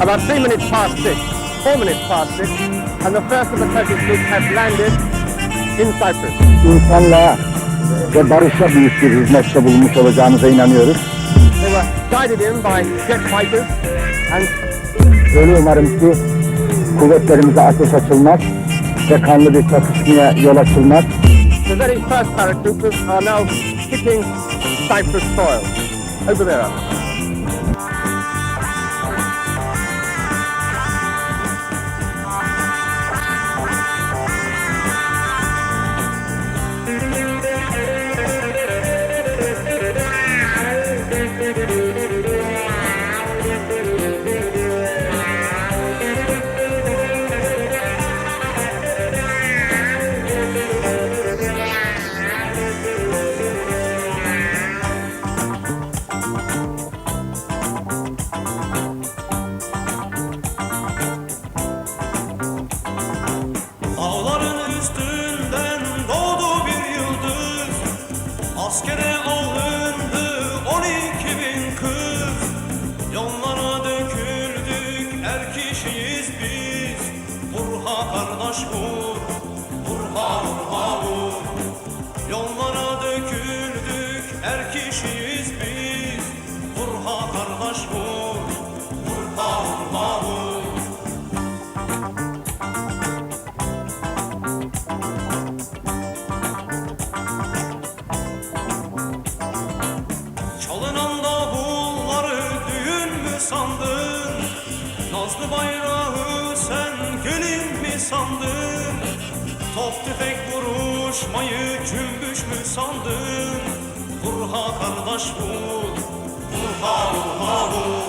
about three minutes past six, four minutes past six, and the first of the Turkish troops have landed in Cyprus. insanlığa ve barışa büyük bir hizmette bulmuş olacağınıza inanıyoruz. They were guided in by jet fighters and Öyle umarım ki kuvvetlerimize ateş açılmaz ve kanlı bir çatışmaya yol açılmaz. the very first paratroopers are now hitting Cyprus soil. Over there. Kardeş vur Vurha vurha vur. Yollara döküldük er kişiyiz biz. Vurha kardeş vur Vurha vurha vur. Çalınan davulları düğün mü sandın? Nazlı bayrağı sandın? Top tüfek vuruşmayı cümbüş mü sandın? Vurha kardeş vur, vurha vurha vur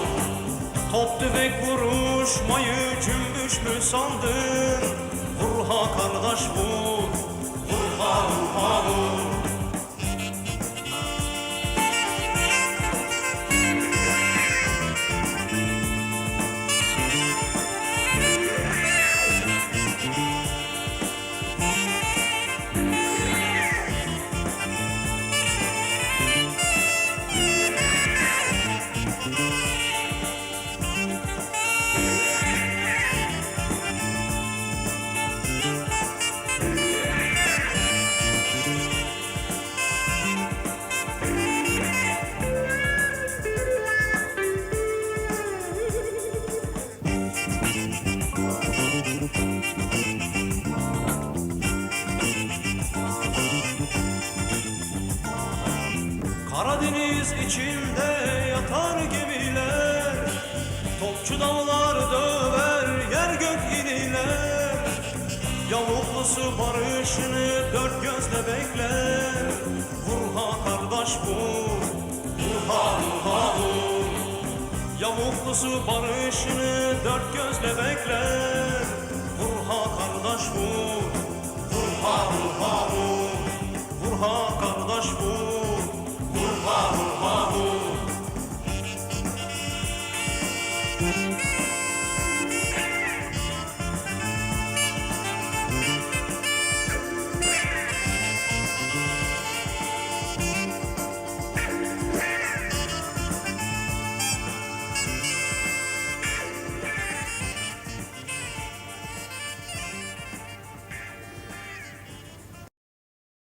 Top tüfek vuruşmayı cümbüş mü sandın? Vurha kardeş vur, vurha vurha vur Karadeniz içinde yatar gemiler Topçu dağlar döver yer gök iniler Yavuklusu barışını dört gözle bekler. Vurha kardeş vur, vurha vurha vur Yavuklusu barışını dört gözle bekler. Vurha kardeş vur, vurha vurha vur Vurha kardeş vur